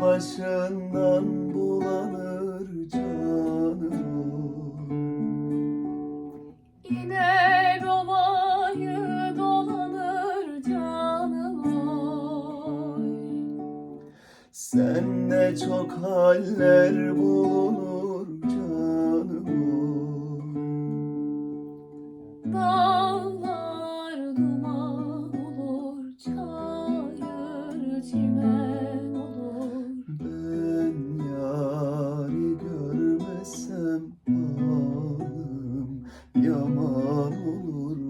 başından bulanır canım. İner ovayı dolanır canım oy. Sende çok haller bulunur canım Dağlar duman olur çayır çimen yaman olur.